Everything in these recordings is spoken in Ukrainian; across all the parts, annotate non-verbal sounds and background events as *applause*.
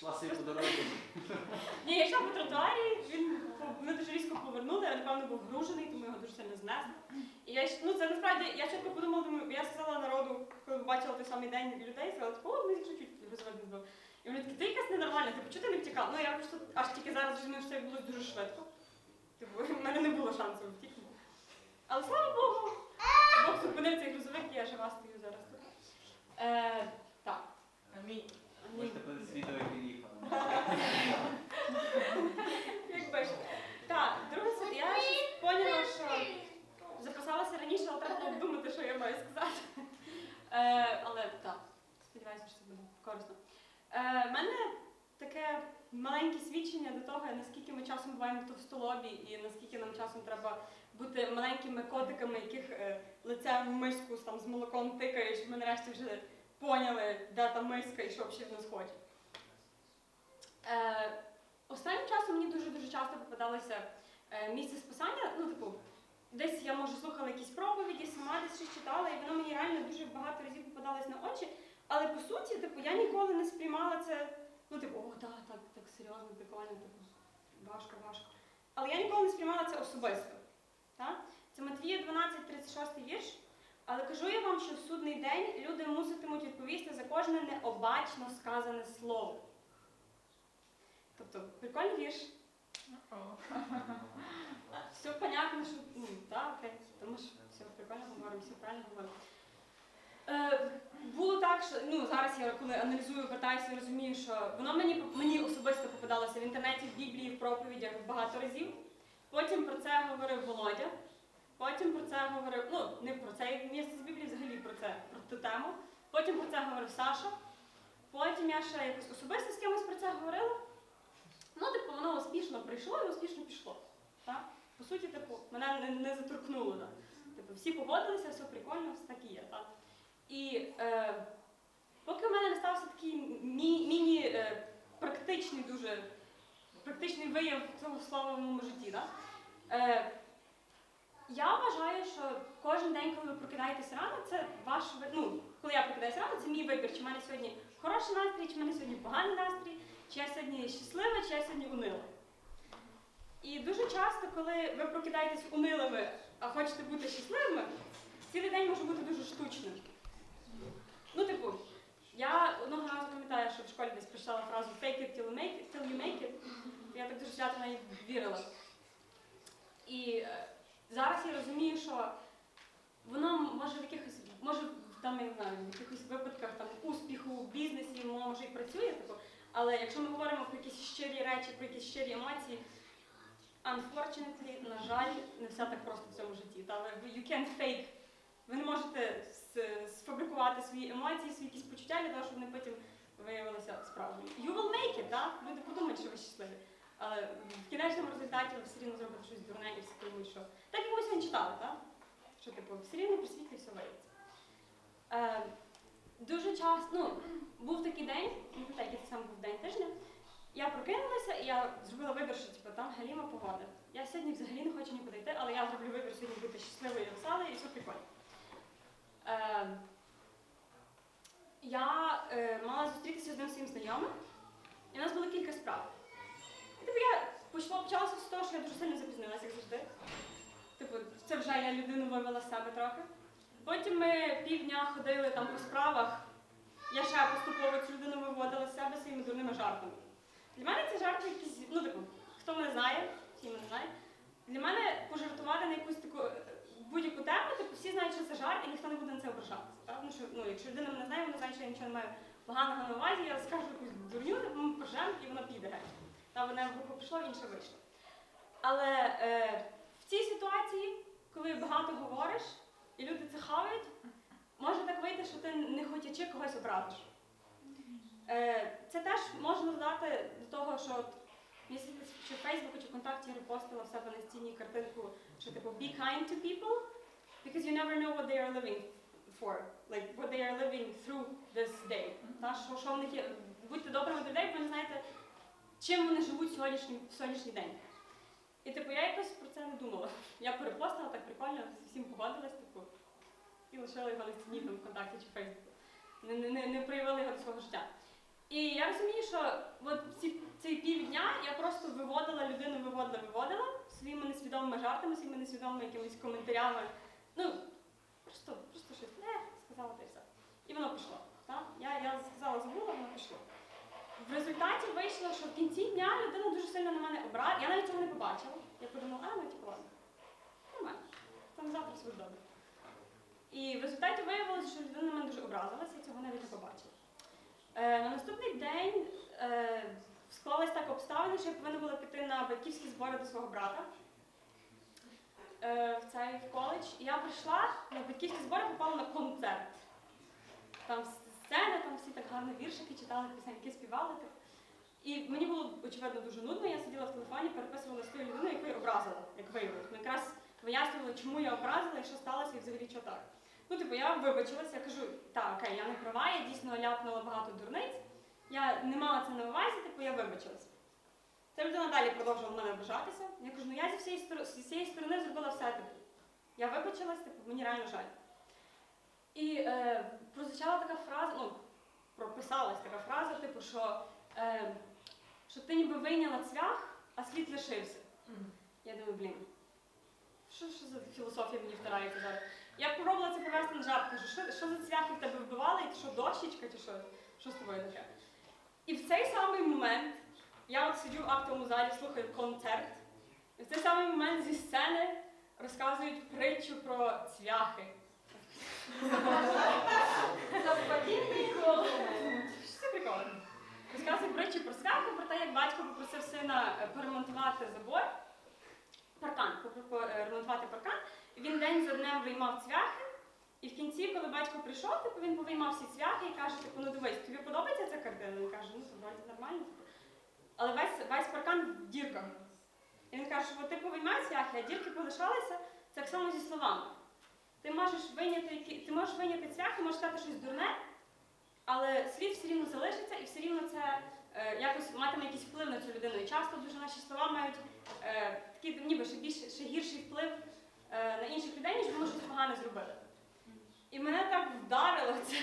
собі по дорозі. Ні, я йшла по тротуарі, він ми дуже різко повернули, а напевно був гружений, тому його дуже сильно знесло. І я ну це насправді я чітко подумала, думаю, я сказала народу, коли побачила той самий день людей, сказала, типу, о, ми якщо чуть розвод не. І вони такі, ти якась ненормальна, типу, чого ти не втікав? Ну я просто аж тільки зараз зрозумів, що це було дуже швидко. Типу, в мене не було шансу втікнути. Але слава Богу, Бог зупинив цей грузовик, і я жива стою зараз тут. Е, так. Амінь. Можете перед світом, як він їхав. Якби. Так, друге, це я щось поняла, що записалася раніше, але треба було думати, що я маю сказати. Е, але так, сподіваюся, що це буде корисно. Е, мене таке маленьке свідчення до того, наскільки ми часом буваємо товстолобі і наскільки нам часом треба бути маленькими котиками, яких е, лицем в миску з, там, з молоком щоб ми нарешті вже поняли, де та миска і що взагалі в нас хоче. Е, Останнім часом мені дуже-дуже часто попадалося е, місце списання. Ну, типу, десь я може слухала якісь проповіді, сама десь щось читала, і воно мені реально дуже багато разів попадалось на очі. Але по суті, типу, я ніколи не сприймала це, ну, типу, о, так, так, так серйозно, прикольно, типу, важко, важко. Але я ніколи не сприймала це особисто. Так? Це Матвія 12, 36 вірш. Але кажу я вам, що в судний день люди муситимуть відповісти за кожне необачно сказане слово. Тобто, прикольний вірш. *laughs* Все понятно, що ну, так, тому що все прикольно говоримо, все правильно говоримо. Е, було так, що ну, зараз я коли аналізую, вертаюся, розумію, що воно мені, мені особисто попадалося в інтернеті, в Біблії, в проповідях багато разів. Потім про це говорив Володя. Потім про це говорив, ну, не про це місце з Біблії, взагалі про це, про ту тему. Потім про це говорив Саша. Потім я ще якось особисто з кимось про це говорила. Ну, типу, воно успішно прийшло і успішно пішло. Так? По суті, типу, мене не, не заторкнуло. Так? Типу, всі погодилися, все прикольно, все так і є. Так? І е, поки в мене не стався такий мі- міні е, дуже практичний вияв цього слова в моєму житті. Так? Е, я вважаю, що кожен день, коли ви прокидаєтесь рано, це ваш ну, коли я прокидаюся рано, це мій вибір, чи в мене сьогодні хороший настрій, чи в мене сьогодні поганий настрій, чи я сьогодні щаслива, чи я сьогодні унила. І дуже часто, коли ви прокидаєтесь унилими, а хочете бути щасливими, цілий день може бути дуже штучним. Ну, типу, я одного разу пам'ятаю, що в школі десь прочитала фразу fake it till you make it, till you make it. Я так дуже свято в неї вірила. І е, зараз я розумію, що воно може в якихось, може там, я не знаю, в якихось випадках там успіху в бізнесі, може і працює, типу, але якщо ми говоримо про якісь щирі речі, про якісь щирі емоції, unfortunately, на жаль, не все так просто в цьому житті. Та ви- you can't fake. Ви не можете сфабрикувати свої емоції, свої якісь почуття для того, щоб вони потім виявилися справжніми. You will make it, так? Люди подумають, що ви щасливі. Але в кінечному результаті ви все рівно зробите щось дурне і всі думають, що. Так як ми сьогодні читали, так? Що типу, все рівно при світлі все виявиться. Е, дуже часто, ну, був такий день, не пам'ятаю, який це саме був день тижня. Я прокинулася і я зробила вибір, що типу, там галіма погода. Я сьогодні взагалі не хочу нікуди йти, але я зроблю вибір сьогодні бути щасливою і веселою, і все прикольно. Е, я е, мала зустрітися з одним своїм знайомим, і у нас було кілька справ. Сильно запізнилася, як завжди. Типу, це вже я людину вивела з себе трохи. Потім ми півдня ходили там по справах. Я ще поступово цю людину виводила з себе своїми дурними жартами. Для мене ці жарти якісь, ну типу, хто мене знає, всі мене знають. Для мене пожартувати на якусь таку будь-яку тему, типу всі знають, що це жарт, і ніхто не буде на це ображатися. Тому що, ну, якщо людина мене знає, вона знає, що я нічого не маю поганого на увазі, я скажу якусь дурню, ми пожем, і вона піде геть. Та вона в групу пішла, в інше вийшло. Але е, в цій ситуації, коли багато говориш, і люди це хавають, може так вийти, що ти не хотячи когось обрадиш. Е, це теж можна додати до того, що якщо чи в Фейсбуку, чи ВКонтакті репостила в себе на стіні картинку, що типу be kind to people, because you never know what they are living for, like what they are living through this day. Та, що, що в них є. Будьте добрими до людей, бо не знаєте, чим вони живуть сьогоднішній, в сьогоднішній день. І типу я якось про це не думала. Я перепостила так прикольно, всім погодилась, типу, і лишила його на стіні там ВКонтакті чи Фейсбуку. Не, не, не, проявила його до свого життя. І я розумію, що от ці, ці півдня я просто виводила людину, виводила, виводила своїми несвідомими жартами, своїми несвідомими якимись коментарями. Ну, просто, просто щось не сказала та й все. І воно пішло. Так? Я, я сказала. В результаті вийшло, що в кінці дня людина дуже сильно на мене обрала. Я навіть цього не побачила. Я подумала, а ну типу ладно. Нормально. Там завтра все добре. І в результаті виявилося, що людина на мене дуже образилася, я цього навіть не побачила. Е, на наступний день е, склалась так обставини, що я повинна була піти на батьківські збори до свого брата е, в цей в коледж. І я прийшла на батьківські збори, попала на концерт. Там сцена, там всі так гарно віршики читали, пісеньки співали. Так. І мені було очевидно дуже нудно. Я сиділа в телефоні, переписувала з тою людиною, яку я образила, як виявилось. Ми якраз вияснювали, чому я образила і що сталося, і взагалі що так. Ну, типу, я вибачилася, я кажу, так, окей, я не права, я дійсно ляпнула багато дурниць. Я не мала це на увазі, типу, я вибачилася. Ця людина далі продовжувала мене ображатися. Я кажу, ну я зі всієї, зі всієї сторони зробила все типу. Я вибачилась, типу, мені реально жаль. І е, прозвучала така фраза, ну, прописалась така фраза, типу, що, е, що ти ніби вийняла цвях, а слід лишився. Я думаю, блін, що, що за філософія мені втирається зараз? Я пробувала це привести на жарт, кажу, що, що за цвяхи в тебе вбивали, і що, дощечка, чи що? Що з тобою таке? І в цей самий момент я от сиджу в актовому залі, слухаю концерт, і в цей самий момент зі сцени розказують притчу про цвяхи. Що це прикольно? Розказують притчу про цвяхи, про те, як батько попросив сина е, поремонтувати забор, паркан, е, ремонтувати паркан. Він день за днем виймав цвяхи. І в кінці, коли батько прийшов, типу, він повиймав всі цвяхи і каже, типу, ну дивись, тобі подобається ця картина? Він каже, ну це вроді нормально. Типу. Але весь, весь паркан в дірках. І він каже, що ти повиймай цвяхи, а дірки полишалися, так само зі словами. Ти можеш вийняти, які- ти можеш вийняти цвяхи, можеш сказати щось дурне, але слід все рівно залишиться і все рівно це е, якось матиме якийсь вплив на цю людину. І часто дуже наші слова мають е, такий ніби ще більш ще гірший вплив е, на інших людей, ніж вони щось погане зробили. І мене так вдарило це.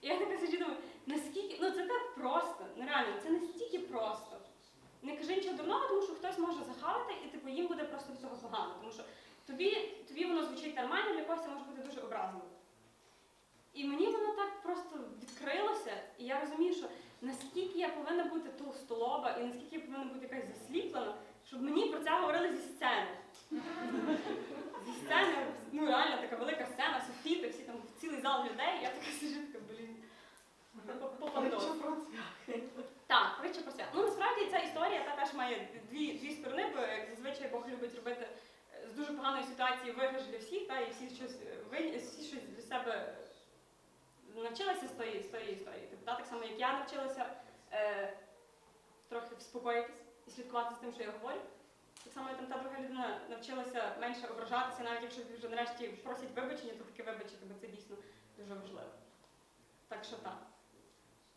І я така сиджу, думаю, наскільки, ну це так просто, ну реально, це настільки просто. Не кажи нічого дурного, тому що хтось може захавати, і типу їм буде просто від цього погано. Тому що тобі, тобі воно звучить нормально, для когось це може бути дуже образливо. І мені воно так просто відкрилося, і я розумію, що наскільки я повинна бути толстолоба, і наскільки я повинна бути якась засліплена, щоб мені про це говорили зі сцени. Зі сцени, ну реально така велика сцена, софіти, всі там цілий зал людей, я така сиджу, така, блін. попандос. Так, притча про свят. Ну насправді ця історія та теж має дві, дві сторони, бо як зазвичай Бог любить робити дуже поганої ситуації виграш для всіх, та, і всі щось е, вин- всі щось для себе навчилися з тої, з тої історії. Типу, та, так само, як я навчилася е, трохи вспокоїтись і слідкувати з тим, що я говорю. Так само, там та друга людина навчилася менше ображатися, навіть якщо вже нарешті просять вибачення, то таки вибачити, бо це дійсно дуже важливо. Так що так.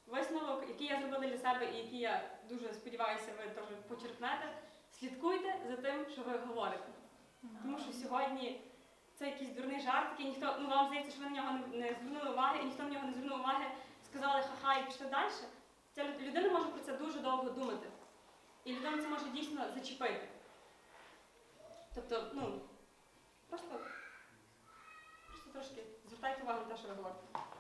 Висновок, який я зробила для себе і який я дуже сподіваюся, ви теж почерпнете, слідкуйте за тим, що ви говорите. Тому що сьогодні це якийсь дурний жарт, який ніхто, ну вам здається, що ви на нього не, звернули уваги, і ніхто на нього не звернув уваги, сказали ха-ха і пішли далі. Ця людина може про це дуже довго думати. І людина це може дійсно зачепити. Тобто, ну, просто, просто трошки звертайте увагу на те, що ви говорите.